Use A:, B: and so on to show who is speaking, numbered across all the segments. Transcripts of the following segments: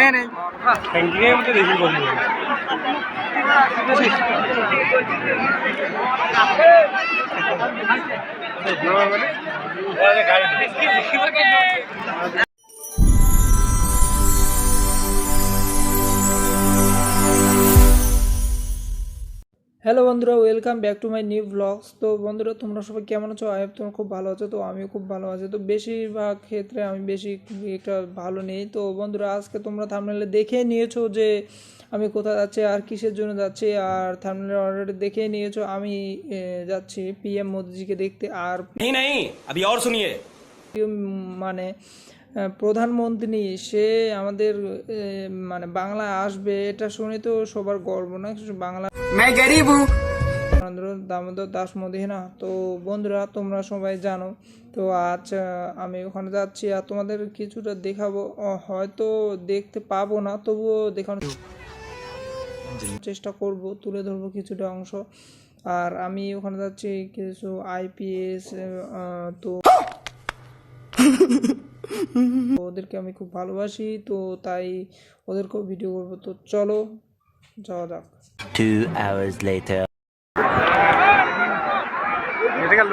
A: নামে নেই
B: ব্যাংকিং এর মধ্যে বেশি বলি
C: হ্যালো বন্ধুরা welcome back to my new blogs তো বন্ধুরা তোমরা সবাই কেমন আছো? আই তোমরা খুব ভালো আছো। তো আমিও খুব ভালো আছি। তো বেশিরভাগ ক্ষেত্রে আমি বেশি একটা ভালো নেই। তো বন্ধুরা আজকে তোমরা থামনেলে দেখে নিয়েছো যে আমি কোথায় যাচ্ছি আর কিসের জন্য যাচ্ছি আর থামনেলে অলরেডি দেখে নিয়েছো। আমি যাচ্ছি পিএম মোদিজিকে দেখতে আর মানে প্রধানমন্ত্রী সে আমাদের মানে বাংলা আসবে এটা শুনে তো সবার গর্ব না বাংলা? দামোদর দাস মদিনা তো বন্ধুরা তোমরা সবাই জানো তো আজ আমি ওখানে যাচ্ছি আর তোমাদের কিছুটা দেখাবো হয়তো দেখতে পাবো না তবুও দেখানোর চেষ্টা করব তুলে ধরবো কিছুটা অংশ। আর আমি ওখানে যাচ্ছি কিছু আইপিএস তো ওদেরকে আমি খুব ভালোবাসি তো তাই ওদেরকেও ভিডিও করব। তো চলো যাওয়া যাক।
D: Two hours later.
B: মেডিকেল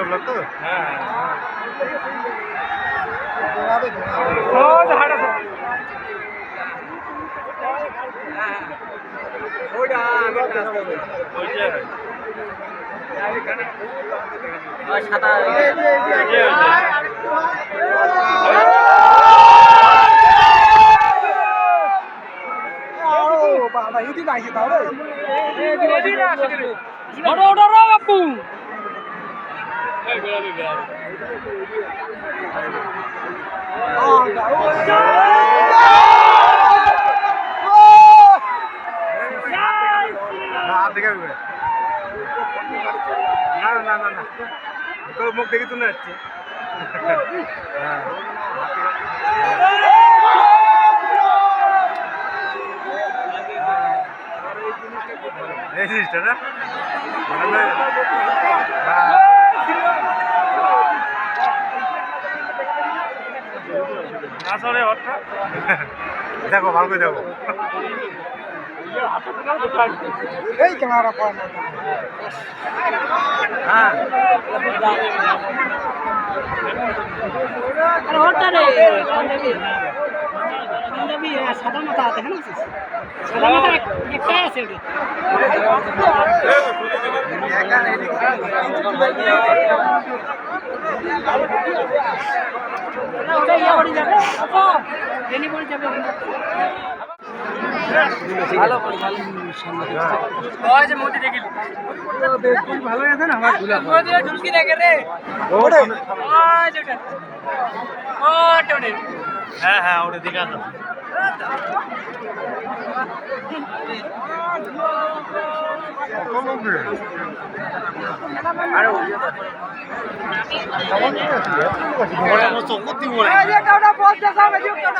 B: দেখে না না না না না। তোর মুখ দেখে তুলে যাচ্ছে। জিনিসটা না মানে হ্যাঁ আসলে দেখো ভালো করে দেখো।
A: এই ক্যামেরা
B: হ্যাঁ।
A: সাদা মাথা আছে হ্যাঁ সাদা মাথা একটাই আছে
B: না আমার হ্যাঁ হ্যাঁ ওটা 我我总不
A: 丢了。
B: 哎，你搞那包车上面就搞那。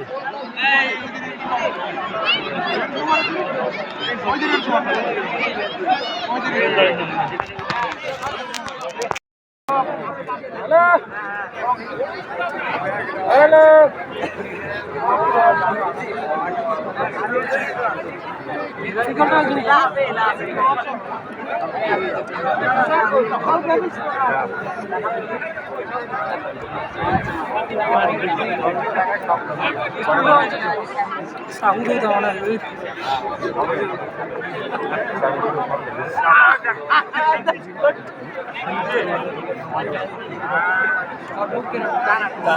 C: সাউন্ড দাও না